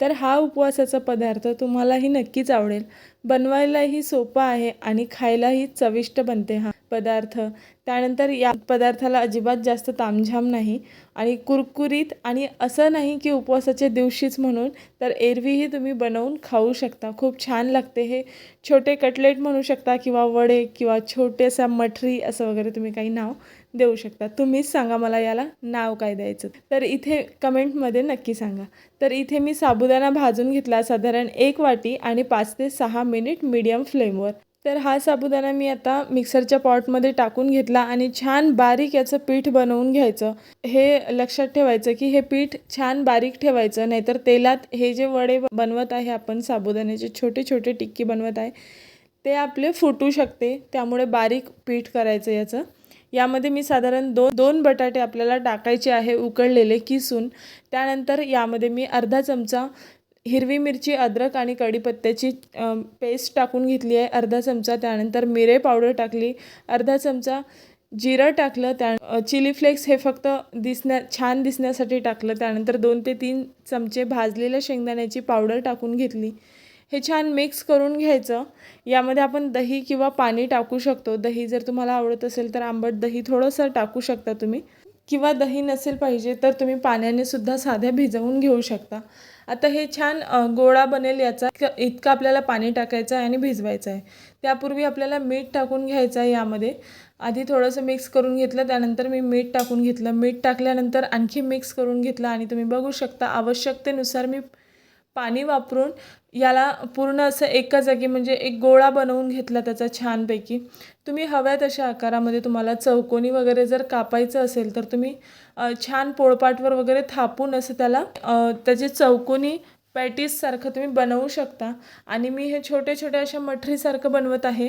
तर हा उपवासाचा पदार्थ तुम्हालाही नक्कीच आवडेल. बनवायलाही सोपा आहे आणि खायलाही चविष्ट बनते हा पदार्थ. त्यानंतर या पदार्थाला अजिबात जास्त तामझाम नाही आणि कुरकुरीत आणि असं नाही की उपवासाच्या दिवशीच म्हणून तर एरवीही तुम्ही बनवून खाऊ शकता. खूप छान लागते हे. छोटे कटलेट म्हणू शकता किंवा वडे किंवा छोटेसा मठरी असं वगैरे तुम्ही काही नाव देऊ शकता. तुम्हीच सांगा मला याला नाव काय द्यायचं. तर इथे कमेंटमध्ये नक्की सांगा. तर इथे मी साबुदाणा भाजून घेतला साधारण एक वाटी आणि पाच ते सहा मिनिट मीडियम फ्लेमवर तर हा साबुदाणा मी आता मिक्सरच्या पॉटमध्ये टाकून घेतला आणि छान बारीक याचं पीठ बनवून घ्यायचं. हे लक्षात ठेवायचं की हे पीठ छान बारीक ठेवायचं नाहीतर तेलात हे जे वडे बनवत आहे आपण साबुदाण्याचे छोटे छोटे टिक्की बनवत आहे ते आपले फुटू शकते. त्यामुळे बारीक पीठ करायचं याचं. यामध्ये मी साधारण दोन दोन बटाटे आपल्याला टाकायचे आहे उकळलेले किसून. त्यानंतर यामध्ये मी अर्धा चमचा हिरवी मिरची अद्रक आणि कढीपत्त्याची पेस्ट टाकून घेतली आहे. अर्धा चमचा त्यानंतर मिरे पावडर टाकली. अर्धा चमचा जिरं टाकलं. त्या चिली फ्लेक्स हे फक्त दिसण्या छान दिसण्यासाठी टाकलं. त्यानंतर दोन ते तीन चमचे भाजलेल्या शेंगदाण्याची पावडर टाकून घेतली. हे छान मिक्स करून घ्यायचं. यामध्ये आपण दही किंवा पाणी टाकू शकतो. दही जर तुम्हाला आवडत असेल तर आंबट दही थोडंसं टाकू शकता तुम्ही. किंवा दही नसेल पाहिजे तर तुम्ही पाण्याने सुद्धा साध्या भिजवून घेऊ शकता. आता हे छान गोळा बनेल याचा. इतकं आपल्याला पाणी टाकायचं आहे आणि भिजवायचं आहे. त्यापूर्वी आपल्याला मीठ टाकून घ्यायचं आहे यामध्ये. आधी थोडंसं मिक्स करून घेतलं त्यानंतर मी मीठ टाकून घेतलं. मीठ टाकल्यानंतर आणखी मिक्स करून घेतलं आणि तुम्ही बघू शकता आवश्यकतेनुसार मी पाणी वापरून याला पूर्ण असं एका जागी म्हणजे एक गोळा बनवून घेतला त्याचा छानपैकी. तुम्ही हव्या तशा आकारामध्ये तुम्हाला चौकोनी वगैरे जर कापायचं असेल तर तुम्ही छान पोळपाटवर वगैरे थापून असं त्याला त्याचे चौकोनी पॅटीससारखं तुम्ही बनवू शकता. आणि मी हे छोटे छोटे अशा मठरीसारखं बनवत आहे.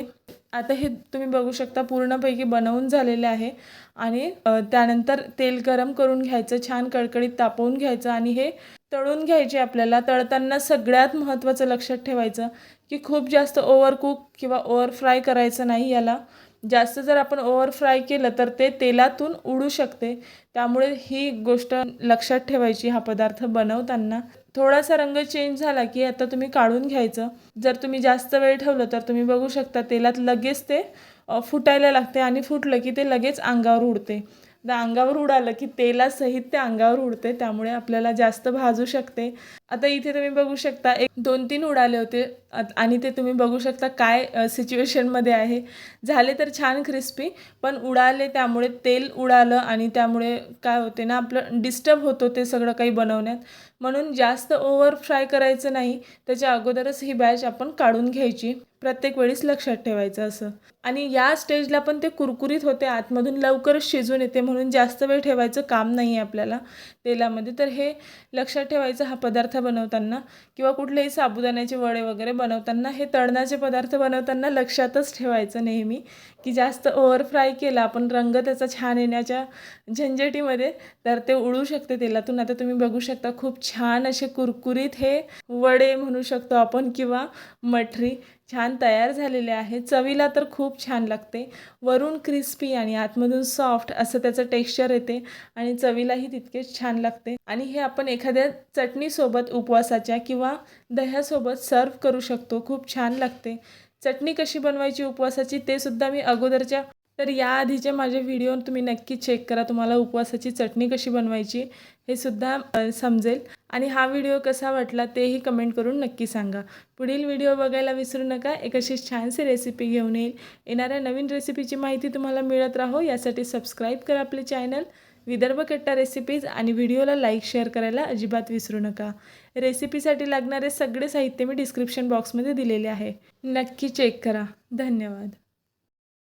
आता हे तुम्ही बघू शकता पूर्णपैकी बनवून झालेले आहे. आणि त्यानंतर तेल गरम करून घ्यायचं छान कडकडीत तापवून घ्यायचं आणि हे तळून घ्यायचे आपल्याला. तळताना सगळ्यात महत्त्वाचं लक्षात ठेवायचं की खूप जास्त ओव्हर कुक किंवा ओव्हर फ्राय करायचं नाही याला. जास्त जर आपण ओव्हर फ्राय केलं तर ते तेलातून उडू शकते. त्यामुळे ही गोष्ट लक्षात ठेवायची हा पदार्थ बनवताना. थोडासा रंग चेंज झाला की आता तुम्ही काढून घ्यायचं. जर तुम्ही जास्त वेळ ठेवलं तर तुम्ही बघू शकता तेलात लगेच ते फुटायला लागते आणि फुटलं की ते लगेच अंगावर उडते. अंगावर उडालं की तेलासहित ते अंगावर उडते त्यामुळे आपल्याला जास्त भाजू शकते. आता इथे तुम्ही बघू शकता एक दोन तीन उडाले होते. आणि ते तुम्ही बघू शकता काय सिच्युएशनमध्ये आहे. झाले तर छान क्रिस्पी पण उडाले त्यामुळे तेल उडालं आणि त्यामुळे काय होते ना आपलं डिस्टर्ब होतो ते सगळं काही बनवण्यात. म्हणून जास्त ओव्हर फ्राय करायचं नाही. त्याच्या अगोदरच ही बॅच आपण काढून घ्यायची. प्रत्येक वेळीच लक्षात ठेवायचं असं. आणि या स्टेजला पण ते कुरकुरीत होते. आतमधून लवकरच शिजून येते म्हणून जास्त वेळ ठेवायचं काम नाही आहे आपल्याला तेलामध्ये. तर हे लक्षात ठेवायचं हा पदार्थ बनवताना किंवा कुठलेही साबुदाण्याचे वडे वगैरे बनवताना हे तळणाचे पदार्थ बनवताना लक्षातच ठेवायचं नेहमी की जास्त ओव्हर फ्राय केला आपण रंग त्याचा छान येण्याच्या झंझटीमध्ये तर ते उडू शकते तेलातून. आता तुम्ही बघू शकता खूप छान असे कुरकुरीत हे वडे म्हणू शकतो आपण किंवा मठरी. छान तयार झालेले आहे. चवीला तर खूप छान लागते. वरून क्रिस्पी आणि आतमधून सॉफ्ट असं त्याचं टेक्स्चर येते आणि चवीलाही तितकेच छान लागते. आणि हे आपण एखाद्या चटणीसोबत उपवासाच्या किंवा दह्यासोबत सर्व करू शकतो. खूप छान लागते. चटणी कशी बनवायची उपवासाची ते सुद्धा मी अगोदरच्या तर याआधीचे माझे व्हिडिओ तुम्ही नक्की चेक करा तुम्हाला उपवासाची चटणी कशी बनवायची हे सुद्धा समजेल. आणि हा व्हिडिओ कसा वाटला तेही कमेंट करून नक्की सांगा. पुढील व्हिडिओ बघायला विसरू नका. एक अशी छानशी रेसिपी घेऊन येईल. येणाऱ्या नवीन रेसिपीची माहिती तुम्हाला मिळत राहो. यासाठी सबस्क्राईब करा आपले चॅनल विदर्भ कट्टा रेसिपीज आणि व्हिडिओला लाईक शेअर करायला अजिबात विसरू नका. रेसिपीसाठी लागणारे सगळे साहित्य मी डिस्क्रिप्शन बॉक्समध्ये दिलेले आहे. नक्की चेक करा. धन्यवाद.